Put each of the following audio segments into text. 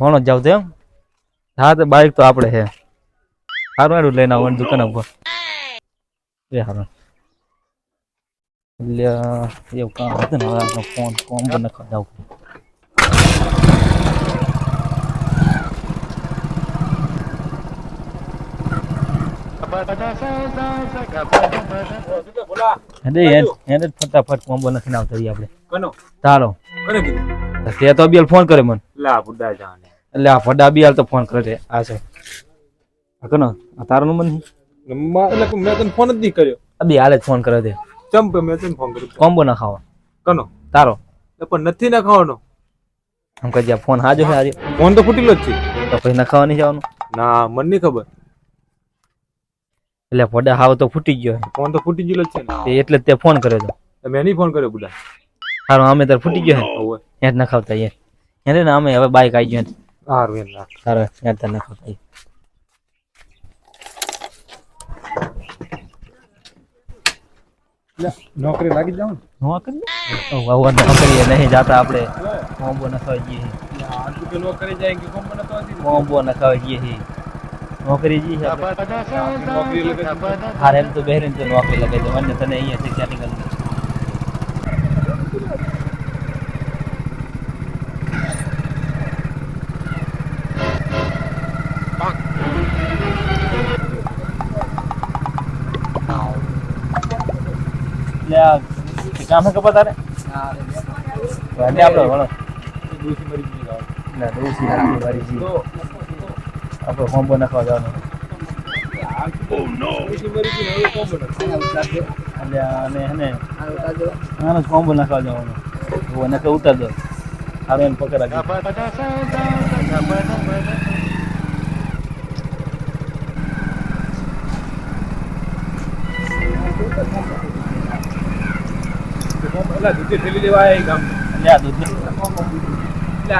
ભણો જાવ તો એમ? હા તો બાઈક તો આપણે છે. સારું હારું લઈને આવવાનું દુકાન ઉપર. એ હારું. એટલે એવું કામ હતું ને હવે ફોન ફોન પર નખવા જવું. ફટાફટ કોમ્બો નથી આવતા આપણે. ચાલો તે તો અબિયાલ ફોન કરે મને. લા બુડા જાને એટલે આ ફડા અબિયાલ તો ફોન કરે. છે આ છે. આ કનો? આ તારો નંબર નહીં? એટલે મેં તને ફોન જ નહીં કર્યો. અબી હાલે જ ફોન કરે છે. ચમ મેં તને ફોન કર્યો. કોમ્બો ના ખાવા. કનો? તારો. એ પણ નથી ના ખાવાનો. આમ કહી જ્યાં ફોન હાજો છે આજે. ફોન તો ફૂટેલો જ છે. તો પછી ના ખાવા નહીં જવાનું? ના મને નહીં ખબર. એટલે ફડા હાવ તો ફૂટી ગયો ફોન તો ફૂટી ગયેલો જ છે. ને. એટલે તે ફોન કર્યો તો. મેં નહીં ફોન કર્યો બુડા. સારું અમે તાર ફૂટી ગયો હે એ જ ના ખાવતા યાર એને અમે હવે બાઈક આવી ગયો હારું એમ રાખ. સારું ત્યાં તાર ના ખાવતા નોકરી લાગી જાવ નોકરી? હવે નહીં જાતા આપણે. કોમ્બો ના ખાવા જઈએ કે નોકરી જાય કે તો કોમ્બો ના ખાવા જઈએ નોકરી નોકરી લગે હારે તો બહેરીને તો નોકરી લગાવી દો. મને તને અહીંયા દઉં. હે કપા તારે? વાંધે આપણો વળો મરી. ના દોશી નાખી વારી જી આપણે કોમ્બો નાખવા જવાનું. મરી જ કોમ્બો નાખવા જવાનું. હું એને ઉતાર દો. હારો એને પકડ લેવા ગામ દૂધ જા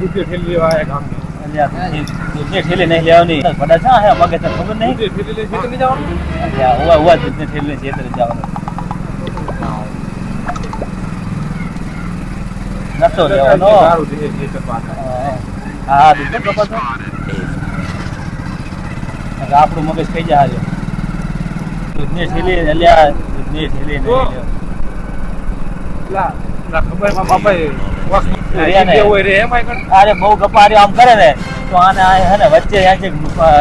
દૂધી લેવા ગામ ઠેલી નહીં લેવાની. પડા ચા હે? મગે તને ખબર નહીં? દૂધી જવાનું? ઠેલી જવાનું. નતો લેવાનો. હા કપાતો આપણું મગજ થઈ જાય દૂધની ઠેલી અલ્યા દૂધની ઠેલી નહીં લેવાની. અરે બહુ ગપારી આમ કરે ને તો આને આ હે ને વચ્ચે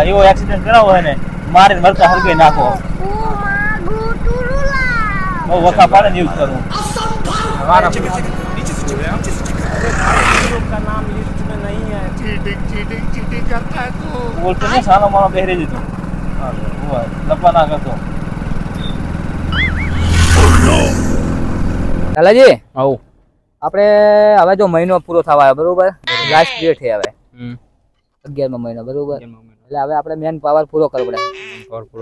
એવો એક્સિડન્ટ કરાવો હોય ને મારીને મરતા હરગઈ નાખો. બહુ વખા પાડે ને યુઝ કરું. મારા બોલતો નહીં સાનો માનો પહેરી દીધો લપા ના કરતો. લાલાજી? આવું. આપણે હવે જો મહિનો પૂરો થવા આવ્યો બરોબર? લાસ્ટ ડેટ છે હવે. અગિયારમો મહિનો બરોબર? એટલે હવે આપણે મેન પાવર પૂરો કરવો પડે.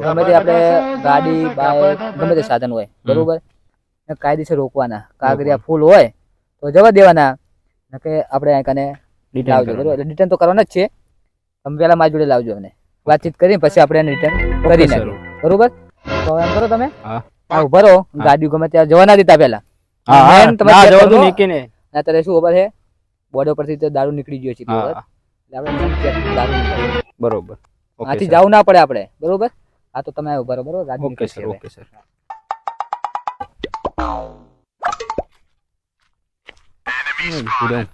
ગમે તે આપણે ગાડી બાઇક ગમે તે સાધન હોય બરોબર? ને કાયદેસર રોકવાના. કાગરિયા ફૂલ હોય તો જવા દેવાના. ને કે આપણે અહીં કને લાવજો બરોબર? એટલે રિટર્ન તો કરવાના જ છે. તમે પહેલા મારી જોડે લાવજો અને વાતચીત કરીને પછી આપણે એને રિટર્ન કરી નાખીએ બરોબર? તો એમ કરો તમે. હા. આ ગાડી ગમે ત્યાં જવા ના દીધા પહેલા. હા ના જવા કરો. દો નીકળીને. અત્યારે શું ખબર છે? બોર્ડર પરથી તો દારૂ નીકળી ગયો છે બરોબર હા. એટલે આપણે check દારૂ નીકળે. બરોબર. ઓકે આથી જવું ના પડે આપણે બરોબર? હા તો તમે રહો બરોબર? Okay sir okay sir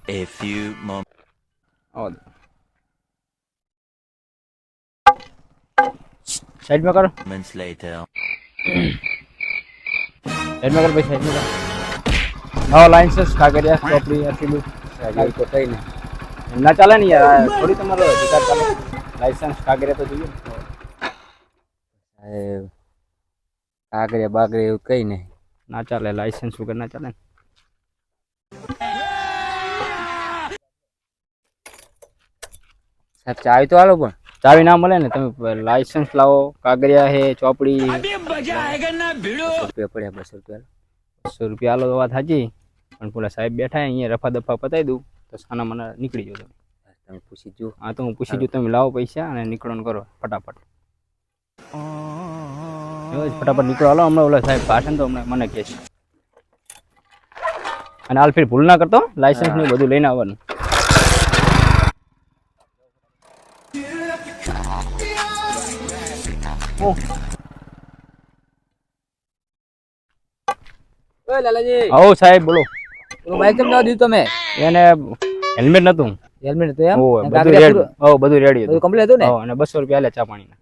A few moments. સાઈડમાં કરો. સાઈડમાં કરો ભાઈ સાઈડમાં કરો. હા લાઇસન્સ કાગળિયા ચોપડી આટલું ગાડી તો કઈ નહીં ના ચાલે ને યાર થોડી તમારો અધિકાર ચાલે. લાઇસન્સ કાગળિયા તો જોઈએ ને. કાગરે બાગરે એવું કઈ નહીં. ના ચાલે લાઇસન્સ વગર ના ચાલે ને. સાહેબ ચાવી તો આલો પણ. ચાવી ના મળે ને તમે લાઇસન્સ લાવો કાગરિયા હે ચોપડી. રૂપિયા પડ્યા બસો રૂપિયા બસો રૂપિયા આલો તો વાત સાચી. પણ પેલા સાહેબ બેઠા અહીંયા રફા દફા પતાવી દઉં તો સાના મને નીકળી જાઓ તમે. તમે પૂછી જો હા તો હું પૂછી જો તમે લાવો પૈસા અને નીકળવાનું કરો ફટાફટ. ફટાફટ નીકળો. હાલો હમણાં ઓલા સાહેબ પાછળ તો હમણાં મને કહેશે અને હાલ ફેર ભૂલ ના કરતો લાઇસન્સ ને બધું લઈને આવવાનું. ઓ સાહેબ બોલો. બાઈક કેમ ના દીધું તમે? એને હેલ્મેટ નતું. હેલ્મેટ હતું એમ? બધું રેડી ઓ બધું રેડી હતું. કમ્પ્લીટ હતું ને? અને 200 રૂપિયા આલે ચા પાણીના.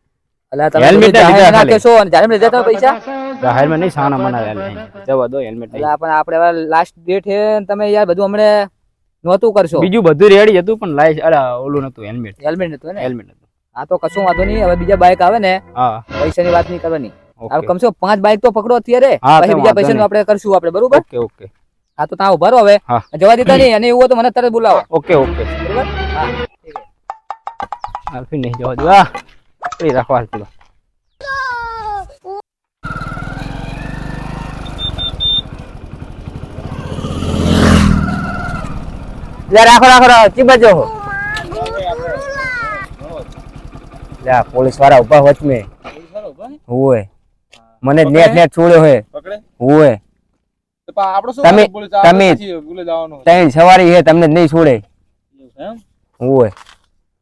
અલા તમે હેલ્મેટ ના નાખે છો અને જાણે તમે પૈસા? તો હેલ્મેટ નહીં સાના મના હેલ્મેટ જવા દો હેલ્મેટ નહીં. એટલે આપણે લાસ્ટ ડેટ છે તમે યાર બધું હમણે નહોતું કરશો. બીજું બધું રેડી હતું પણ લાઈ અરે ઓલું નતું હેલ્મેટ હેલ્મેટ નતું ને? હેલ્મેટ નતું. આ તો કશું વાંધો નહીં. હવે બીજા બાઈક આવે ને હા. પૈસાની વાત નહીં કરવાની. હવે કમસે પાંચ બાઈક તો પકડો અત્યારે. પછી બીજા પૈસાનું. આપણે કરશું આપણે બરોબર? ઓકે ઓકે હા તો ત્યાં ઊભા રહો હવે. જવા દેતા નહીં અને એવું હોય તો મને તરત બોલાવો. Okay okay. બરોબર? હા ઠીક છે. આલ્ફી નહીં જવા દો આ પકડી રાખો આલ્ફી લે રાખો રાખો રાખો લે પોલીસવાળા ઊભા વચમે હોય મને નેટ નેટ છોડ્યો હે. પકડે. હોય તો તમે- વાંધો? પોલીસ આવે તમે- પછી ભૂલે જવાનું ત્રણ સવારી હે તમને નહીં છોડે. હોય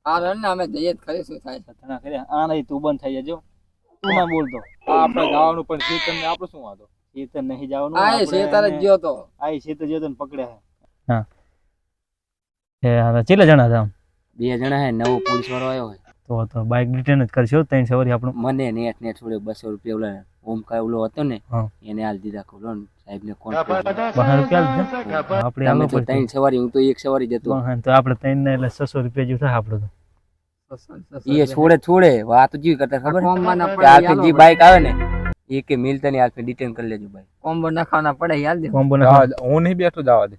હા રન અમે જઈએ જ ખરી શું થાય ઘણા કર્યા. આ નહીં તું બંધ થઈ જજો. તું ના બોલતો આપણે જવાનું પણ ચેતન ને આપણો શું વાંધો? ચેતન નહીં જવાનું હા છે ગયો તો. આ ચેતન જેતન પકડ્યા હા. એ હવે કેટલા જણા હતા બે જણા હે નવો પોલીસ વાળો આવ્યો હે તો તો બાઇક રિટર્ન જ કરશો ત્રણ સવારી આપણું. મને નેટ નેટ છોડ્યો બસો રૂપિયા ઓલા ઓમકાર ઓલો હતો ને એને હાલ દીધા ખોલો સાહેબ ને કોણ બહાર રૂપિયા આપણે તમે તો ત્રણ સવારી હું તો એક સવારી જતો. તો આપણે ત્રણ ને એટલે છસો રૂપિયા જેવું થાય આપણું તો. એ છોડે છોડે વાત જીવ કરતા ખબર? આખી જે બાઈક આવે ને એ કે મિલતા ની આખી ડિટેન કરી લેજો ભાઈ. કોમ્બો નાખવાના પડે યાદ દે. કોમ્બો હું નહીં બેઠો જવા દે.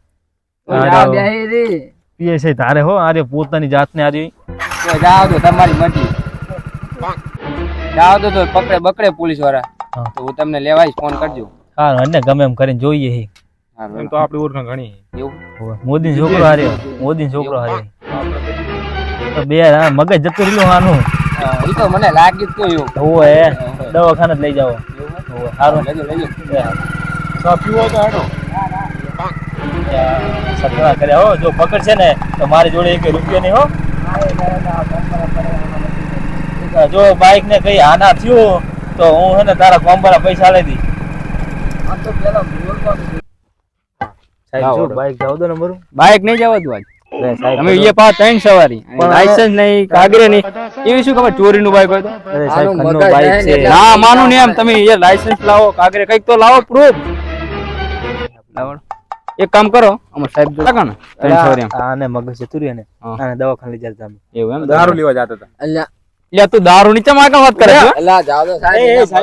પીએસઆઈ તારે હો આરે પોતાની જાતને આરે તો જાઓ તો તમારી મરજી. જાવ તો તો પકડે બકડે પોલીસવાળા તો હું તમને લેવાય ફોન કરજો. હા અને ગમે એમ કરીને જોઈએ હી. એમ તો આપણી ઓળખ ઘણી એવું? મોદી છોકરો હારે. મોદી છોકરો હારે. તો બે હા, મગજ જતું રહ્યું આનું. એ તો મને લાગ્યું જ તો એવું. ઓવે દવાખાને જ લઈ જાઓ. ઓવે સારું લેજો લેજો. પીવો તો હેડો. સપના કર્યા હો જો પકડશે ને તો મારી જોડે એક રૂપિયો નહીં હો. જો બાઇક ને કઈ આના થયું તો હું હે ને તારા કોમ્બરા પૈસા લઈ દી સાહેબ લાવો, જો બાઈક જાવ દો ને બાઇક નહીં જવા દો આજ લે એ પા ત્રણ સવારી. પણ લાયસન્સ નહીં કાગરે નહીં. એવી શું ખબર ચોરી નું બાઇક હોય તો? સાહેબ છે. ના માનું ને એમ. તમે એ લાયસન્સ લાવો કાગરે કંઈક તો લાવો પ્રૂફ એક કામ કરો. અમાર સાહેબ જો કાકા ને. ત્રણ આને મગજ જતું રહ્યું ને. આને દવાખાને લઈ જતા અમે. એવું એમ? દારૂ લેવા જતા હતા. અલ્યા. એટલે તું દારૂ નીચે માં વાત કરે છે? અલ્યા જાવ તો સાહેબ.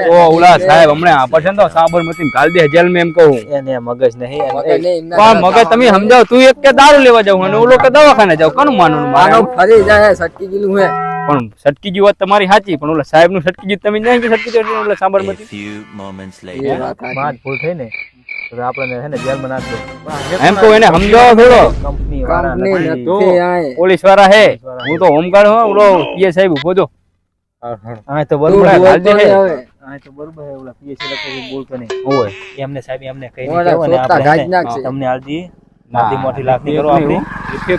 એ, ઓ ઉલા સાહેબ હમણે આ પછી તો સાબરમતી કાલ દે જેલમાં એમ કહું એને મગજ નહીં મગજ નહીં, એમના મગજ તમે સમજાવ તું એક કે દારૂ લેવા જાવ અને ઓલો કે દવાખાને જાવ કોણ માનવાનું માનો ફરી જાય સટકી ગયેલું હે. પણ સટકી જી વાત તમારી સાચી પણ ઓલા સાહેબનું સટકી જી તમે નહીં કે સટકી જી ઓલા સાબરમતી ફ્યુ મોમેન્ટ્સ એ વાત ભૂલ થઈ ને. તો આપણને હે ને જેલમાં નાખ દો એમ તો એને સમજાવો થોડો કંપની વાળા નથી. પોલીસવાળા હે હું તો હોમગાર્ડ હું ઓલો પીએ સાહેબ ઊભો છો હા તો બરોબર બોલ. બોલતો હાલ દે. નહીં હવે. આ તો બરોબર હે ઓલા પીએસસી લખે બોલતો નહીં ઓય એમને સાહેબ એમને આપણે હે ને નાખશે. તમને નાથી મોટી લાગણી કરો આપણે નહીં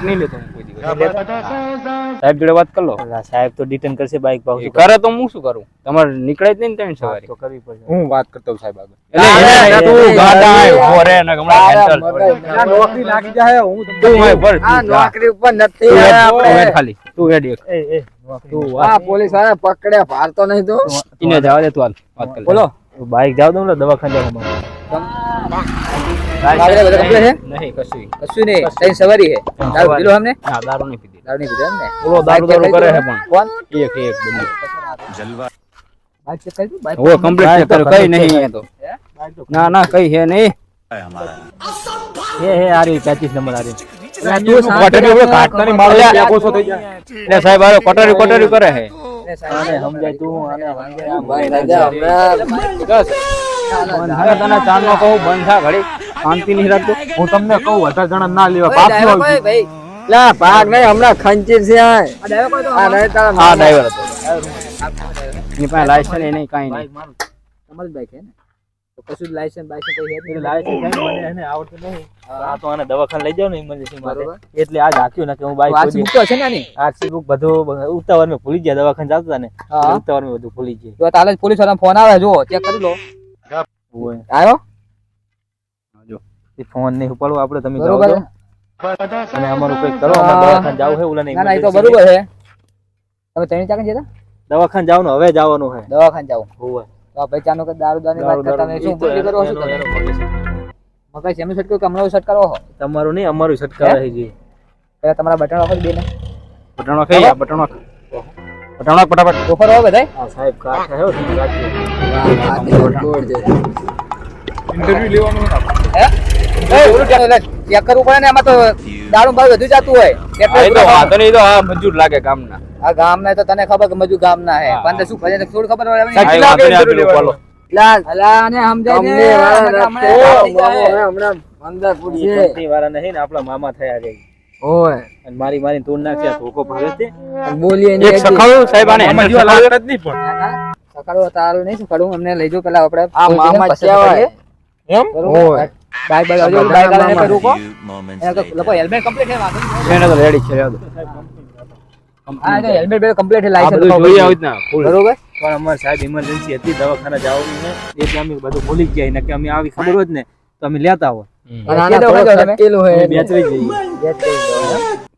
હું. લેતો હું સાહેબ જોડે વાત કરો સાહેબ તો ડિટેન કરશે બાઈક ભાવ કરે તો હું શું કરું? તમારે નીકળે જ નહીં ત્રણ સવારી. તો કરવી પડશે. હું વાત કરતો સાહેબ આગળ. તું ગાડા ને હમણાં નોકરી લાગી જાય હું તું આય ભર, આ નોકરી ઉપર નથી આપણે. ખાલી તું હેડ એક. એ એ તું આ પોલીસવાળા પકડ્યા ભારતો નહીં તો. એને જવા દે તું હાલ વાત કર બોલો. બાઈક જાવ દઉં ને દવાખાને જાવ અમારે. બધા complete હે? નહીં કશું કશું નહીં. ત્રણ સવારી હે દારૂ પીલો અમને? ના દારૂ નહીં પીધી. દારૂ નહીં પીધો એમ ને ઓલો દારૂ દારૂ કરે હે પણ કોણ? એક એક બંને. જલવા. બાઈક ચેક કરી? બાઈક ઓ કમ્પ્લીટ ચેક કર્યો. કઈ નહીં તો. ના ના કઈ હે નહીં. હે હે આરી 35 નંબર આરી અલા, તું શાંતિ કોટરી રાખ, ઉપર કાટનાની માળ લે, કોસો થઈ જાય. એટલે સાહેબ આરો કોટરી કોટરી કરે હે આને સમજાય તું આને સમજાય. ભાઈ રાજા હમણાં બંધા તને ચાંદનો કહું બંધા ઘડી. શાંતિ નહીં રાખતો હું તમને કહું વધારે જણા ના લેવા ભાઈ, પાછું ભાઈ, ભાઈ. લા, ભાગ નહીં, હમણાં ખંચીર છે આ. ડ્રાઈવર હતો. એની પાસે લાયસન્સ નહીં કાંઈ નહીં. તમારી બાઈક છે ને? કશું લાયસન્સ બાયસન્સ કોઈ હે જ એટલે નહીં. લાયસન્સ મને એને આવડતું નહીં. આ તો આને દવાખાને લઈ જાવ ને ઇમરજન્સી માટે. એટલે આજ હાક્યું ને કે હું તો બાઈક આરસી બુક તો હશે ને આની? આરસી બુક બધું ઉતાવળ મેં ભૂલી ગયા દવાખાને જતા ને. ઉતાવળ મેં બધું ભૂલી ગયા. તાલે પોલીસવાળા ફોન આવે જો ચેક કરી લો. આવ્યો? એ ફોન નહીં ઉપાડો આપણે તમે જાઓ અને અમારું કઈ કરો અમારે હા. દવાખાને જાવું છે ઓલાને ના ના તો બરોબર છે. તમે ત્રણ ચાકન જતા દવાખાને જવાનું હવે જવાનું છે દવાખાને જાવ. હોવે. તો આ ભાઈ ચાનો કે દારૂ દાની વાત કરતા તમે શું બોલી કરો છો તમે? મકાઈ એમનું છટકો કે હમણાં છટકારો હો? તમારું નહીં અમારું છટકાવે છે જી. પેલા તમારા બટન વખત બે ને બટાણો ખાઈ જા બટાણો બટાણો ફટાફટ. ઓફર હોય બધાય? હા સાહેબ કાઠા હે શું રાખજો. ઇન્ટરવ્યુ લેવાનું ને હે ઓલું ચેક કરવું પડે ને આમાં તો દારૂ ભાવ વધુ જતું હોય. આ કેટલું વાંધો નહીં તો આ મજૂર લાગે ગામના. આ ગામ ના તો તને ખબર કે મજુ ગામ ના હે. પણ તે શું થોડું ખબર હોય બોલો. જાય. મામા થયા છે. અને મારી મારી તોડ નાખશે આ ધોકો છે. એક સાહેબ આને જ નહીં પણ. ના, ના, તારું નહીં સકાળું અમને લઈ જો પેલા આપણે આ મામા એમ? બરોબર બાઈક બાઈક આવજો બાઈક આલે. કઈ એને લોકો હેલ્મેટ કમ્પ્લીટ હે વાંધો એને તો રેડી છે રહેવા આ તો હેલ્મેટ બે કમ્પ્લીટ હે લાઈસન્સ બધું જોઈએ આવી full. બરોબર? પણ અમાર સાહેબ ઇમરજન્સી હતી દવાખાના જવાનું ને એટલે અમે બધું ભૂલી ગયા ને કે અમે આવી ખબર હોત ને તો અમે લેતા આવો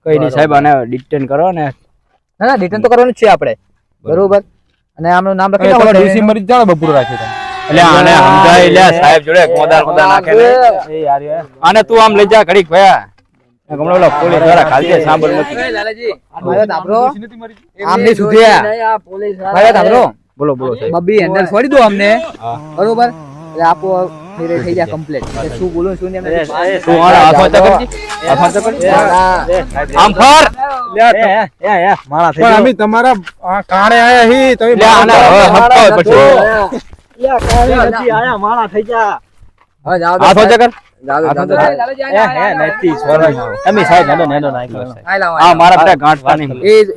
કઈ નહીં સાહેબ આને ડિટેન કરો ને. ના ના રિટર્ન તો કરવાનું જ છે આપણે. બરોબર. અને આમનું નામ લખી તમારે નાખો ડીસી મરી જાણે બપોર રાખ્યો તમે. એટલે આને સમજાય લે સાહેબ જોડે કોદાર કોદાર નાખે ને. એ યાર યાર. આને તું આમ લઈ જા ઘડીક ભયા. ઓલા પોલીસ ખાલી દે સાંભળ લાલાજી. મારે ગઈ? આમની સુધ્યા. મારે તાપરો બોલો બોલો સાહેબ. બબ્બી હેન્ડલ છોડી દો અમને. બરોબર? એટલે આપો ફેરે થઈ જાય કમ્પ્લીટ શું બોલું શું નહીં એમને એ, એ, તું કરજી કરજી આમ ફર. પણ અમે તમારા કાણે આયા હી તમે હપ્તા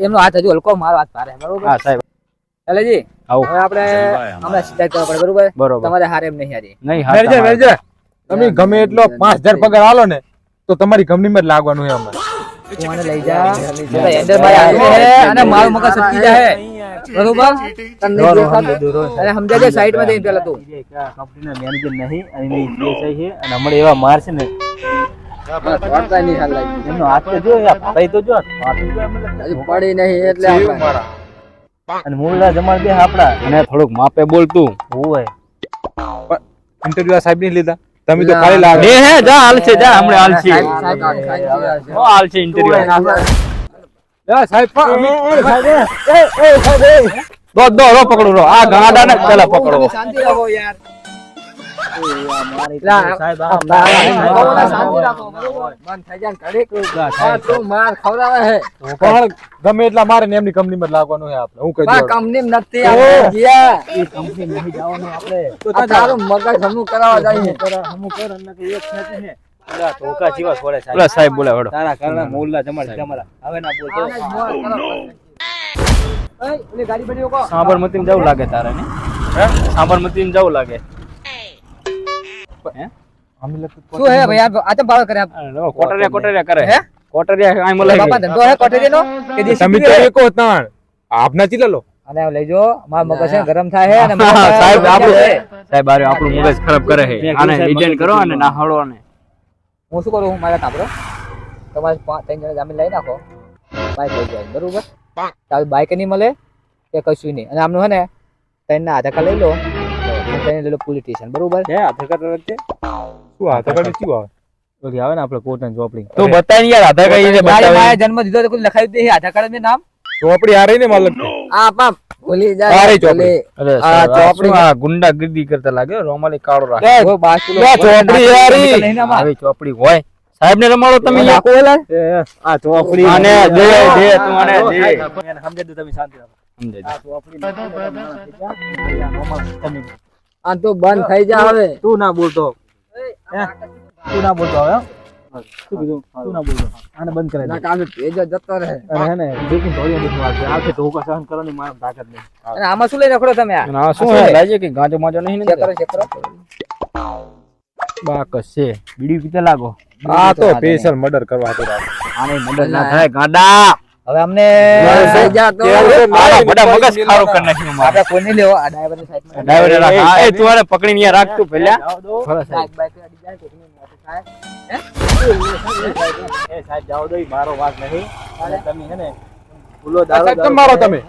એમનો હાથ હજુ હલકો મારો હાથ ભારે બરોબર? સાહેબ. લાલાજી હવે આપણે હમણાં સિદ્ધાર્થ કરવા પડે બરોબર? બરોબર. તમારે હારે એમ નહીં હારી. નહીં વેરજે વેરજે. તમે ગમે એટલો પાંચ હજાર પગાર આલો ને તો તમારી કંપનીમાં જ લાગવાનું છે અમારે તું લઈ જા. મારી હાથમાં હે અને મારું મગજ સટકી જાય બરોબર? તને? અને સમજાજે સાઈડમાં જઈને પેલા તું. કંપનીના મેનેજર નહીં અને એની PSI છે. અને હમણાં એવા માર છે ને. એમનો હાથ તો જો યાર, તો જો. હાથ તો એમ એટલે. પડી નહીં એટલે જીવ અને મૂળના જમાડ બે આપડા એને થોડુંક માપે બોલતું. હોય ઇન્ટરવ્યુ સાહેબ નહીં લીધા. તમે તો ખાલી લાગે. એ હે જા હાલ છે જા હમણે હાલ છે. હો હાલ છે ઇન્ટરવ્યુ એ સાહેબ દો દો રો પકડો રો આ ગાડાને પેલા પકડો. શાંતિ રાખો યાર. સાહેબ ને પણ ગમે એટલા મારે ને એમની કંપની માં લાગવાનું છે આપણે હું કહી કંપની નથી આપણે ગયા. એ કંપની નહીં જવાનું આપણે આ તારું મગજ હમું કરાવવા જઈએ. અમુક કર એક છે ધોકા જેવા છોડે સાહેબ સાહેબ બોલે વડો તારા કારણે જમાડ હવે ના બોલતો. સાબરમતી જવું લાગે તારે ને સાબરમતી જવું લાગે શું હે ભાઈ આ- આ તો ભાવ કરે. કોટરિયા કોટરિયા કરે. હે? કોટરિયા આય મળે બાપા ધંધો હે કોઠેરીનો? કે દેશી તમે તો એકો તાણ આપના ચીલા લો. અને લઈ જો મગજ ગરમ થાય અને સાહેબ આપણું સાહેબ આરે આપણું મગજ ખરાબ કરે છે આને ડિટેન કરો અને ના હળો હું શું કરું મારા તાપરો તમારે પાંચ ત્રણ જણા જામીન લઈ નાખો. બાઈક લઈ જાય બરોબર? તારું બાઈક નહીં મળે કે કશું નહીં. અને આમનું હે ને ત્રણના આધાર કાર્ડ લઈ લો. અને પોલીસ સ્ટેશન બરોબર? હે આધાર કાર્ડ વખતે શું આધાર કાર્ડ શું આવે? ઓકે આવે ને આપણે કોટન ચોપડી તો બતાય ને યાર આધાર કાર્ડ એને બતાવે. મારા જન્મ દીધો તો કોઈ લખાયું દે આધાર કાર્ડ મે નામ? ચોપડી આ રહી ને માલક આ પાપ ભૂલી આ રહી ચોપડી અરે આ ચોપડી આ ગુંડાગીરી કરતા લાગે? રોમાલી કાળો રાખે. ઓ બાસ્તુલો લે, ચોપડી યારી. આવી. ચોપડી હોય. સાહેબ ને રમાડો તમે આ ચોપડી અને દે દે તું આને દે. એને સમજાવી તમે શાંતિ રાખો. સમજાય આ તો બંધ થઈ જા હવે. તું ના બોલતો. તું ના બોલતો હવે શું કીધું? તું ના બોલતો. આને બંધ કરાવી દે. કામે પેજ જતો રહે. અને ને બીજી ધોળીઓ બીજી વાત છે. આવશે ધોકા સહન કરવાની મારી તાકાત નહીં. અને આમાં શું લઈ રખડો તમે આ? અને શું હે? લાગે કે ગાંજો માજો નહીં ને ચેક કરો બાકસ છે. બીડી પીતે લાગો. આ તો સ્પેશિયલ મર્ડર કરવા હતું આને મદદ ના થાય ગાડા. હવે અમને મગજ ખારો કરી નાખ્યું આપણે કોઈ લેવો આ ડ્રાઈવરની સાઈડમાં ડ્રાઈવર રાખ એ તું આને પકડીને અહીંયા રાખ તું પહેલા થોડા સાહેબ બાઈક બાઈક અડી જાય કોઈની મોટી થાય એ સાહેબ જાઓ દો મારો વાંક નહીં અને તમે હે ને મારો તમે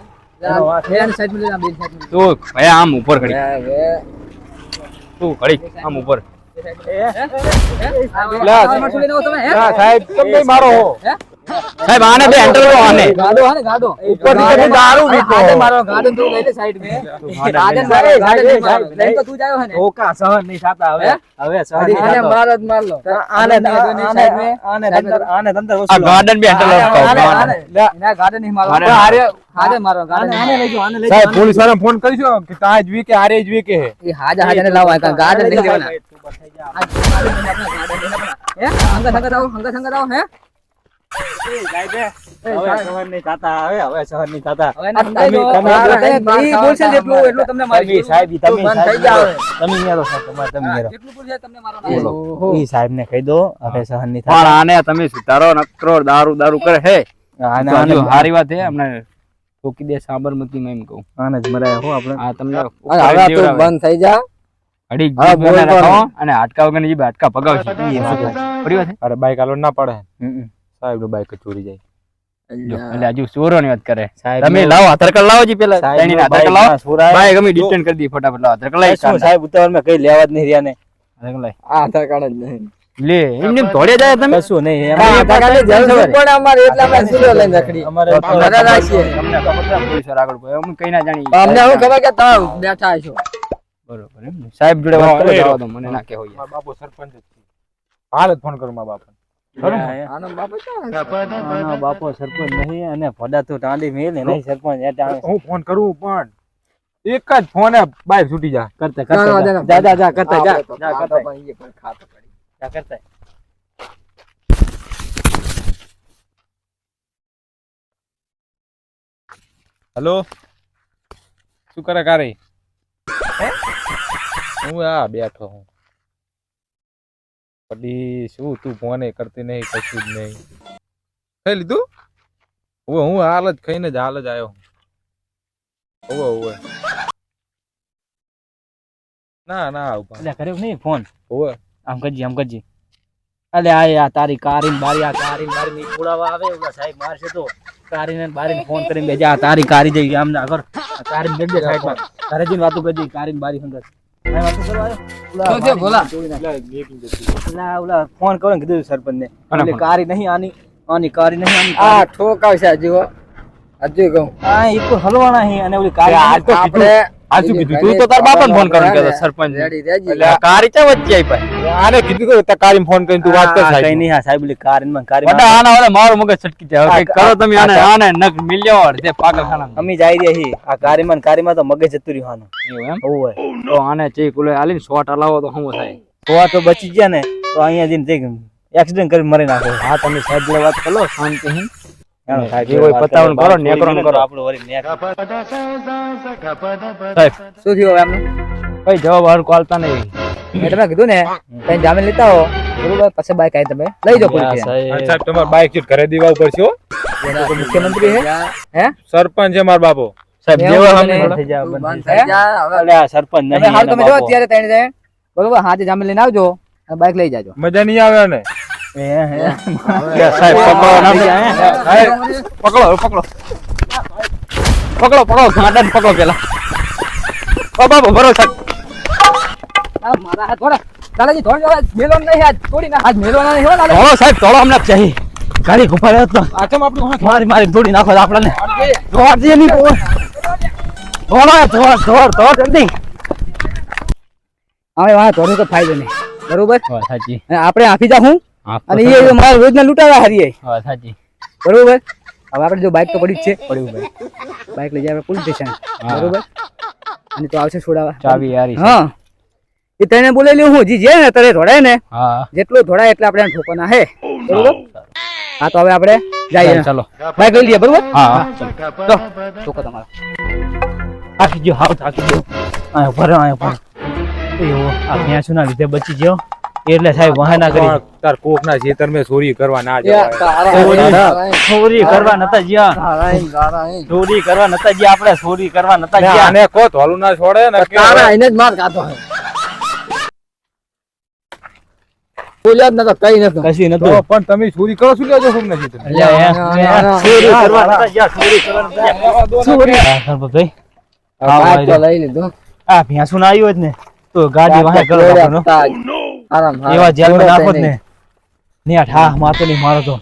તું ભાઈ આમ ઉપર ખડી તું ખડી આમ ઉપર તમે, સાહેબ નહીં મારો હો સાહેબ આને બે હેન્ડલ લો આને. ગાડો હે ગાડો. ઉપરથી દારૂ પીતો. ગાડે મારો ગાડો તું લઈ લે સાઈડ મે. ગાડે મારો ગાડે નહીં તો તું જાયો હે ને. ઓકા સહન નહીં થાતા હવે. હવે સહન આને મારો જ માર લો. આને આને આને અંદર આને અંદર આ ગાર્ડન બે હેન્ડલ આને, રસ્તો આને, આને. એના નહીં મારો. આરે હારે મારો ગાડે આને લઈ જાઓ, આને લઈ સાહેબ પોલીસવાળા ફોન કરીશું કે કાજ વી કે આરે જ વી કે હે એ હાજા હાજા ને લાવો આ ગાડે નહીં લેવાના. આ. હે? હંગત હંગત આવો હંગત હંગત આવો હે? તમે- ને ને સુધારો નકરો દારૂ દારૂ કરે હે. હારી વાત હે અમને ઠોકી દે સાબરમતી માં એમ કહું. આને જ મરાય હો આપણે. આ તમને હવે બંધ થઈ જા. અડી હા, બોલ અને હાટકા વગરની જીભ હાટકા પગાવશે. પડી અરે બાઈક આલો ના પડે. સાહેબનું બાઈક ચોરી જાય. એટલે હજુ ચોરો ની વાત કરે. સાહેબ તમે લાવો આધાર કાર્ડ લાવો જી પેલા. સાહેબ આધાર કાર્ડ લાવો. ભાઈ ગમે ડિટેન કરી દી ફટાફટ લાવો આધાર કાર્ડ લાવી સાહેબ ઉતાવળમાં કઈ લેવા જ નહીં રહ્યા ને? આધાર કાર્ડ લાવી. આ આધાર કાર્ડ જ નહીં. લે એમને એમ જાય તમે? કશું નહીં આ એમાં આધાર કાર્ડની જરૂર પડે અમારે એટલા અમે સુલો લઈને રખડી. અમારે તો રાખીએ. તમને ખબર પોલીસ આગળ કોઈ. અમે કઈ ના જાણી અમને હું ખબર કે તમે બેઠા છો. બરોબર એમ સાહેબ જોડે વાત કરો મને ના કહેવો યાર. મારા સરપંચ હાલ જ ફોન કરું મારા બાપા બાપુ ક્યાં છે? આના બાપો સરપંચ નહીં અને ભડા તો ટાંડી મેલ નહીં સરપંચ હું ફોન કરું પણ એક જ ફોન બાઈક છૂટી જાય. કરતા ના, ના, કરતા જા જા જા કરતા જા. જા કરતા. પણ ઈ પણ ખાતો પડી. જા કરતા. હેલો? શું કરે કારે? હું આ બેઠો હું. પછી શું તું ફોને કરતી નહીં કશું જ નહીં. ખાઈ લીધું? હવે હું હાલ જ ખાઈને જ હાલ જ આવ્યો હોવે હોવે. ના ના એટલે કર્યો નહીં ફોન? હોવે. આમ કરજી આમ કરજી. અલે આ આ તારી કારીન બારી આ કારીન બારી ની ખોડાવા આવે ઓલા સાહેબ મારશે તો. કારીને ને બારીને ફોન કરીને બેજા. આ તારી કારી જઈ આમ ના કર. કારીન બેજ દે સાઈડમાં જઈને વાતો કરજી કારીન બારી સંગત ફોન કરો ને કીધું સરપંચ ને કારી નહીં આની આની કારી નહીં આની આ કારી. ઠોકાવશે હજુ હો. હજુ કહું. આ એક હલવાના હી અને ઓલી કારી આપણે આ શું કીધું? તું તો તાર બાપાને ફોન કરવાનો કહેતો સરપંચ. રેડી રેજી એટલે આ કારી ચા વચ્ચે આવી પાછી. આને કીધું કે તે કારીમ ફોન કરીને તું વાત કર આ કઈ સાહેબ નહીં હા સાહેબ ઓલી કારીનમાં કારી બટા આના વાળા મારું મગજ છટકી જાય. હવે કંઈક કરો તમે આને આને નક મિલ્યો તે પાગલ ખાના અમે જઈ રહ્યા હી આ કારીમાં ને કારીમાં તો મગજ જતું રહ્યું આનું. એવું એમ? હોવે. તો આને ચેક ઓલે આલીને શોટ હલાવો તો શું થાય? તો તો બચી ગયા ને તો અહીંયા જઈને જઈ એક્સિડન્ટ કરી મરી નાખો. હા તમે સાહેબ જોડે વાત કરો શાંતિ હી જાણો સાહેબ જે હોય પતાવવાનું કરો, નેકરોનું કરો. આપણું વળી નેક શું થયું હવે આમનું? કઈ જવાબ હારું કોલતા નહીં. મેં કીધું ને તમે જામીન લેતા હો. બરોબર પછી બાઈક આવી તમે લઈ જાઓ પોલીસ સાહેબ. તમારે બાઈક ઘરે દેવા એના તો મુખ્યમંત્રી હે હે? સરપંચ છે મારો બાપો. સાહેબ દેવા થઈ બંધ થઈ હવે સરપંચ નહીં હાલ તમે જો. અત્યારે ત્રણ જણ બરોબર હાથે જામીન લઈને આવજો અને બાઈક લઈ જાજો. મજા નહીં આવે ને. સાહેબ પકડો ના સાહેબ પકડો પકડો. પકડો પકડો ગાંડા પકડો પેલા. ઓ બાબો ભરો સાહેબ આ મારા હાથ થોડા દાદાજી થોડી જવા મેલો નહીં આજ થોડી ના આજ મેલો નહીં હો લાલા ધોળો સાહેબ ધોળો હમણાં ચાહી ગાડી ઘુપાડ્યો તો આ ચમ આપણું મારી મારી તોડી નાખો આપણને. ધોડ દે ની ધોડ ધોળ ધોડ ધોડ ધોડ જલ્દી. હવે વાહ થોડી તો ફાયદો નહીં. બરોબર? હા સાચી. આપણે આફી જા હા અને એ મારા રોજના લૂંટાવા હારીએ હા સાચી. બરોબર? હવે આપણે જો બાઈક તો પડી જ છે. પડ્યું ભાઈ બાઈક લઈ જાય પોલીસ સ્ટેશન બરોબર? અને તો આવશે છોડાવા. ચાવી યારી હા. એ તને બોલેલી હું જી જે ને તારે ધોડાય ને હા. જેટલું ધોડાય એટલે આપણે ઠોકવાના હે. બરોબર? હા તો હવે આપણે જઈએ. ચાલો બાઈક લઈ લઈએ બરોબર? હા તો ઠોકો તમારા. થાકી ગયો હાવ થાકી ગયો. આયો ભરે આયો ભરે. એવો આ ભેંસુના લીધે બચી ગયો. એટલે સાહેબ વહાના કરી. તાર કોક ના ખેતર મે ચોરી કરવા ના જવાય. ચોરી. કરવા નતા ગયા ચોરી કરવા નતા ગયા આપણે ચોરી કરવા નતા ને અને કો ધોલુ ના છોડે ને તારા એને જ માર કાતો હે. બોલ્યા જ તો કઈ નતો. કશી નતો. પણ તમે ચોરી કરો શું લેજો કોક ના ખેતર ચોરી કરવા નતા ગયા ચોરી કરવા નતા ચોરી. હા, બાઈક તો લઈ લીધો. આ ભેંસું ના આવ્યો જ ને. તો ગાડી વાહે કરો આપણનો. આરામ એવા જેલમાં નાખો જ ને. ને આ ઠાહ માતો નહીં મારો તો.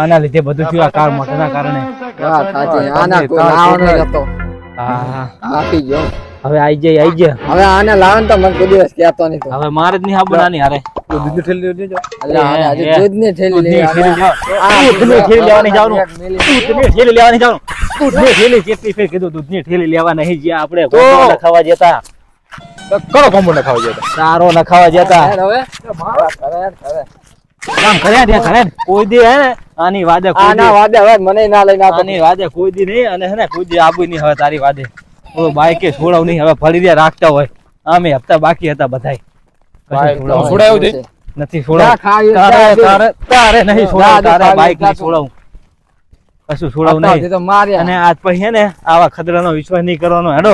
આના લીધે બધું થયું આ કાર મોટરના કારણે. આના કોઈ લાવવાનો નતો હા. હા. આપી ગયો હવે આઈ જાય આઈ જાય હવે આને લાવન તો મને કોઈ દિવસ કહેતો નહીં તો. હવે મારે જ નહીં હાબુ નાની હારે. તો દૂધની ઠેલી લેજો એટલે આજે દૂધની થેલી દૂધની લઈ થેલી દૂધની થેલી લેવાની જાવ. દૂધની થેલી લેવાની જવાનું દૂધની ઠેલી કેટલી ફેર કીધું દૂધની ઠેલી લેવા નહીં જ્યાં આપણે ખાવા જતા. કરો કોમ્બો નખાવા જતા સારો નખાવા જતા હેડ હવે. કરે, કરે. કામ કર્યા ત્યાં કરે કોઈ દી હે ને આની વાદે આના વાદે હવે મને ના લઈને આપો આની વાદે કોઈ દી નહીં અને હે ને કોઈ દી આબુ નહીં હવે તારી વાદે. ઓ બાઈકે છોડાવ નહીં હવે ફરી દે રાખતા હોય. આમે હપ્તા બાકી હતા બધાય. છે. નથી છોડાવ. તારે તારે તારે નહીં છોડાવ તારે બાઈક નહીં ના, કશું છોડાવું નહીં. અને આજ પછી હે ને આવા ખતરાનો વિશ્વાસ નહીં કરવાનો હેડો.